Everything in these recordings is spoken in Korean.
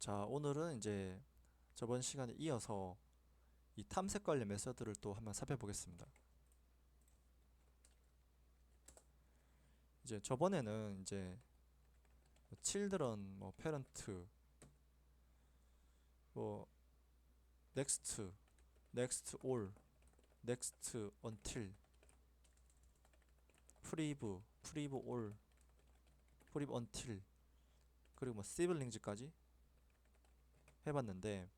자, 오늘은 이제 저번 시간에 이어서 이 탐색 관련 메서드를 또 한번 살펴보겠습니다. 이제 저번에는 이제 children, 뭐 parent, 뭐 next, next all, next until, priv, priv all, priv until, 그리고 뭐 siblings까지 해봤는데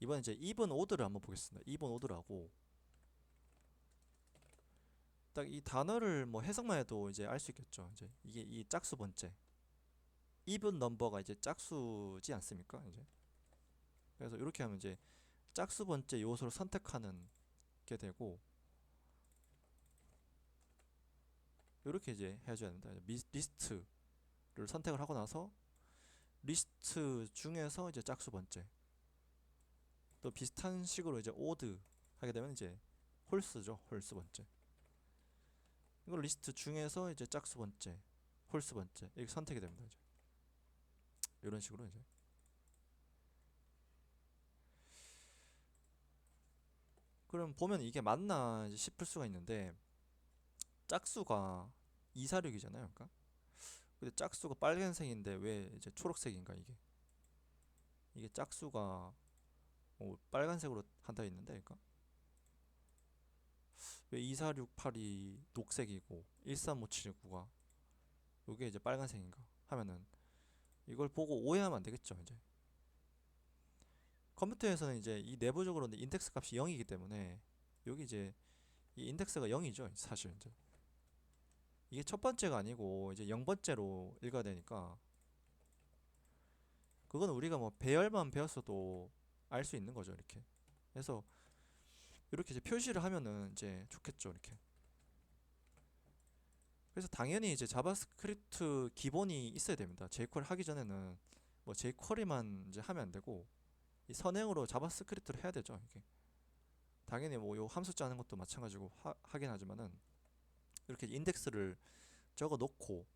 이번 이제 even order를 한번 보겠습니다. even order하고 딱 이 단어를 뭐 해석만 해도 이제 알 수 있겠죠. 이제 이게 이 짝수 번째 even 넘버가 이제 짝수지 않습니까? 이제 그래서 이렇게 하면 이제 짝수 번째 요소를 선택하는 게 되고 이렇게 이제 해줘야 됩니다. 미, 리스트를 선택을 하고 나서 리스트 중에서 이제 짝수 번째 또 비슷한 식으로 이제 오드 하게 되면 이제 홀스죠. 홀스 번째 이걸 리스트 중에서 이제 짝수 번째 홀스 번째 이렇게 선택이 됩니다. 이제 이런 식으로 이제 그럼 보면 이게 맞나 싶을 수가 있는데 짝수가 246이잖아요. 그러니까. 근데 짝수가 빨간색인데 왜 이제 초록색인가 이게? 이게 짝수가 어, 빨간색으로 한다 있는데 그러니까 왜 2468이 녹색이고 13579가 요게 이제 빨간색인가 하면은 이걸 보고 오해하면 안 되겠죠, 이제. 컴퓨터에서는 이제 이 내부적으로 인덱스 값이 0이기 때문에 여기 이제 이 인덱스가 0이죠, 사실 이제. 이게 첫 번째가 아니고 이제 0번째로 읽어야 되니까 그건 우리가 뭐 배열만 배웠어도 알 수 있는 거죠 이렇게. 그래서 이렇게 이제 표시를 하면은 이제 좋겠죠 이렇게. 그래서 당연히 이제 자바스크립트 기본이 있어야 됩니다. jQuery 하기 전에는 뭐 jQuery만 이제 하면 안 되고 이 선행으로 자바스크립트를 해야 되죠 이게. 당연히 뭐 요 함수 짜는 것도 마찬가지고 하, 하긴 하지만은 이렇게 인덱스를 적어 놓고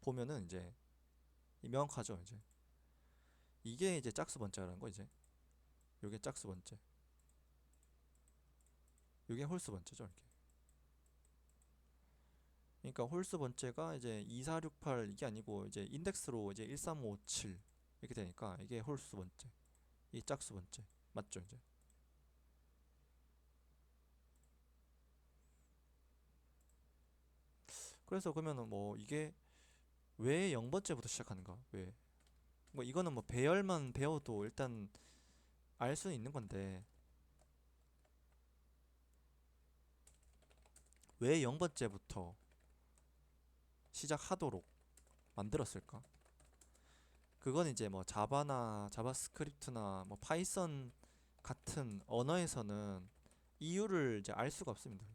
보면은 이제 이 명확하죠 이제. 이게 이제 짝수 번째라는 거 이제. 요게 짝수 번째. 요게 홀수 번째죠 이렇게. 그러니까 홀수 번째가 이제 2468 이게 아니고 이제 인덱스로 이제 1357 이렇게 되니까 이게 홀수 번째 이 짝수 번째. 맞죠 이제 그래서 그러면은 뭐 이게 왜 0번째부터 시작하는가? 왜? 뭐 이거는 뭐 배열만 배워도 일단 알 수는 있는 건데 왜 0번째부터 시작하도록 만들었을까? 그건 이제 뭐 자바나 자바스크립트나 뭐 파이썬 같은 언어에서는 이유를 이제 알 수가 없습니다.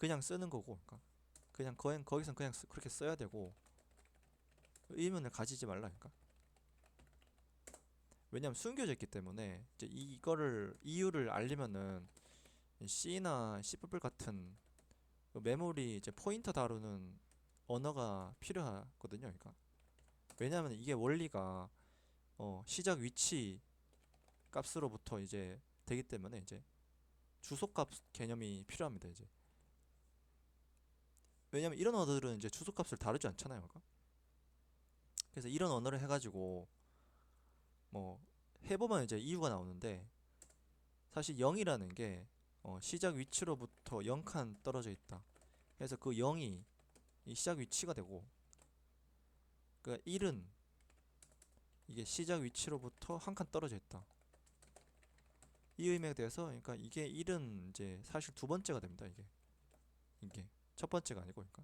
그냥 쓰는 거고, 그러니까 그냥 거 거기선 그냥 쓰, 그렇게 써야 되고 의문을 가지지 말라니까. 왜냐면 숨겨져 있기 때문에 이제 이거를 이유를 알리면은 C나 C++ 같은 그 메모리 이제 포인터 다루는 언어가 필요하거든요. 그러니까 왜냐면 이게 원리가 어 시작 위치 값으로부터 이제 되기 때문에 이제 주소값 개념이 필요합니다. 이제 왜냐면 이런 언어들은 이제 주소값을 다루지 않잖아요. 그러니까. 그래서 이런 언어를 해가지고 뭐 해보면 이제 이유가 나오는데 사실 0이라는 게 어, 시작 위치로부터 0칸 떨어져 있다. 그래서 그 0이 이 시작 위치가 되고 그 1은 이게 시작 위치로부터 한 칸 떨어져 있다. 이 의미에 대해서 그러니까 이게 1은 이제 사실 두 번째가 됩니다. 이게 이게 첫 번째가 아니고 그러니까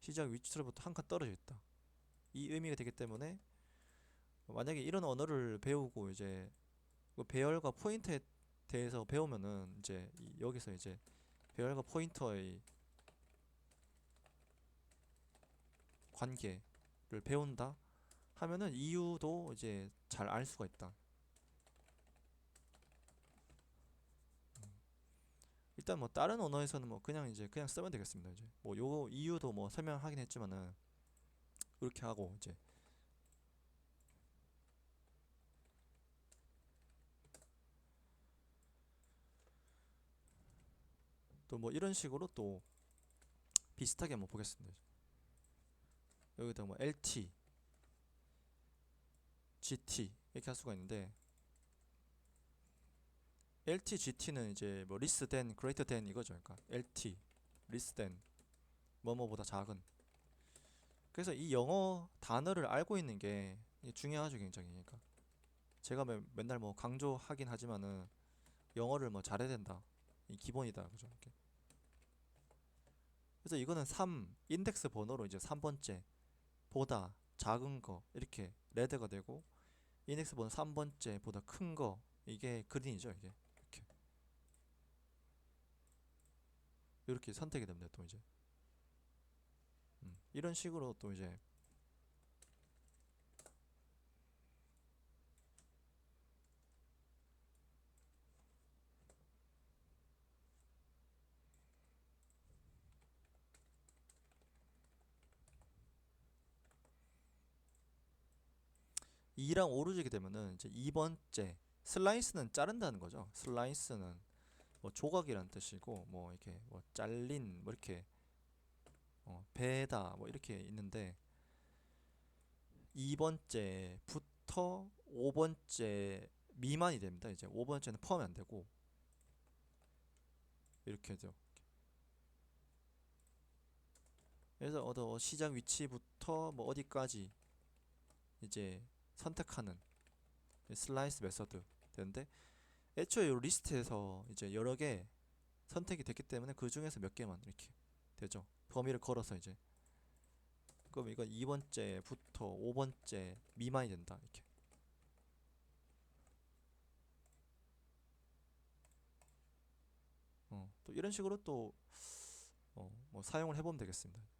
시작 위치로부터 한 칸 떨어져 있다. 이 의미가 되기 때문에 만약에 이런 언어를 배우고 이제 그 배열과 포인터에 대해서 배우면은 이제 이- 여기서 이제 배열과 포인터의 관계를 배운다 하면은 이유도 이제 잘 알 수가 있다. 일단 뭐 다른 언어에서는 뭐 그냥 이제 그냥 쓰면 되겠습니다. 이제 뭐 요 이유도 뭐 설명하긴 했지만은 이렇게 하고 이제 또 뭐 이런 식으로 또 비슷하게 한번 보겠습니다. 여기다 뭐 LT, GT 이렇게 할 수가 있는데 LT, GT는 이제 뭐 less than, greater than 이거죠. 그러니까 LT, less than 뭐뭐보다 작은. 그래서 이 영어 단어를 알고 있는 게 중요하죠, 굉장히. 그러니까 제가 매, 맨날 뭐 강조하긴 하지만은 영어를 뭐 잘해야 된다. 이 기본이다. 그죠? 이렇게. 그래서 이거는 3 인덱스 번호로 이제 3번째 보다 작은 거 이렇게 레드가 되고 인덱스 번호 3번째 보다 큰 거 이게 그린이죠, 이게. 이렇게. 선택이 됩니다, 또 이제. 음, 이런 식으로 또 이제 이랑 5로 주게 되면은 이제 2번째 슬라이스는 자른다는 거죠. 슬라이스는 뭐 조각이란 뜻이고 뭐 이렇게 뭐 잘린 뭐 이렇게 어, 배다 뭐 이렇게 있는데 2번째부터 5번째 미만이 됩니다. 이제 5번째는 포함이 안 되고 이렇게 죠 그래서 어디 시작 위치부터 뭐 어디까지 이제 선택하는 슬라이스 메서드 되는데 애초에 이 리스트에서 이제 여러 개 선택이 됐기 때문에 그 중에서 몇 개만 이렇게 되죠. 범위를 걸어서 이제 그럼 이건 2번째부터 5번째 미만이 된다 이렇게 어, 또 이런 식으로 또 어, 뭐 사용을 해보면 되겠습니다.